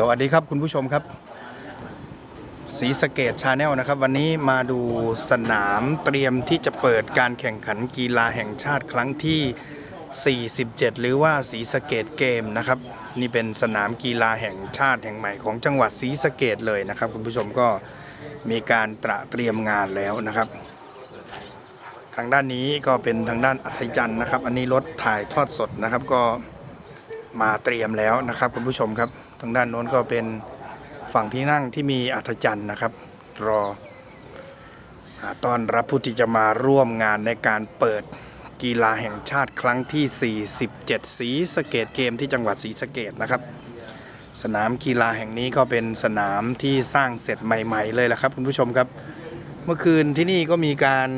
สวัสดีครับคุณผู้ชมครับสีสเกตชาแนลนะครับ วันนี้มาดูสนามเตรียมที่จะเปิดการแข่งขันกีฬาแห่งชาติครั้งที่ 47 หรือว่าสีสเกตเกมนะครับ นี่เป็นสนามกีฬาแห่งชาติแห่งใหม่ของจังหวัดศรีสเกดเลยนะครับ คุณผู้ชมก็มีการตระเตรียมงานแล้วนะครับ ทางด้านนี้ก็เป็นทางด้านอัธจันทร์นะครับ อันนี้รถถ่ายทอดสดนะครับก็ มาเตรียมแล้วนะครับคุณผู้ชมครับ ทางด้านโน้นก็เป็นฝั่งที่นั่งที่มีอัธจันทร์นะครับ รอต้อนรับผู้ที่จะมาร่วมงานในการเปิดกีฬาแห่งชาติครั้งที่ 47 สีสเกตเกมที่จังหวัดศรีสะเกดนะครับ สนามกีฬาแห่งนี้ก็เป็นสนามที่สร้างเสร็จใหม่ ๆ เลยแหละครับคุณผู้ชมครับ เมื่อคืนที่นี่ก็มีการ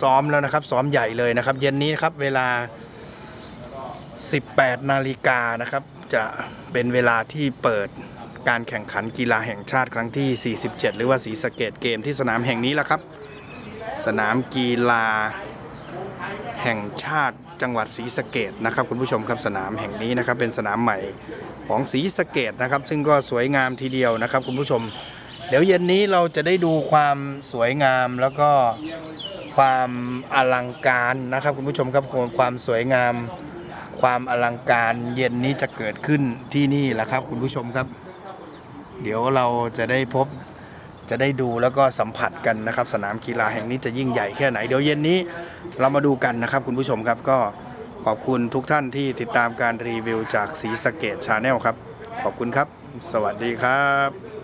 ซ้อมแล้วนะครับ ซ้อมใหญ่เลยนะครับ เย็นนี้นะครับเวลา 18 นาฬิกานะครับ จะเป็นเวลาที่เปิดการแข่งขันกีฬาแห่งชาติครั้งที่ 47 หรือว่าสีสะเกตเกมที่สนามแห่งนี้แหละครับ สนามกีฬาแห่งชาติจังหวัดศรีสะเกดนะครับคุณผู้ชมครับสนามแห่งนี้นะครับเป็นสนามใหม่ของศรีสะเกดนะครับ ซึ่งก็สวยงามทีเดียวนะครับ คุณผู้ชม เดี๋ยวเย็นนี้เราจะได้ดูความสวยงามแล้วก็ความอลังการนะครับ คุณผู้ชมครับความสวยงาม ความอลังการเย็นนี้จะเกิดขึ้นที่นี่แหละครับ คุณผู้ชมครับ เดี๋ยวเราจะได้พบจะได้ดูแล้วก็สัมผัสกันนะครับ สนามกีฬาแห่งนี้จะยิ่งใหญ่แค่ไหน เดี๋ยวเย็นนี้เรามาดูกันนะครับ คุณผู้ชมครับก็ขอบคุณทุกท่านที่ติดตามการรีวิวจากสีสเกตชาแนลครับ ขอบคุณครับ สวัสดีครับ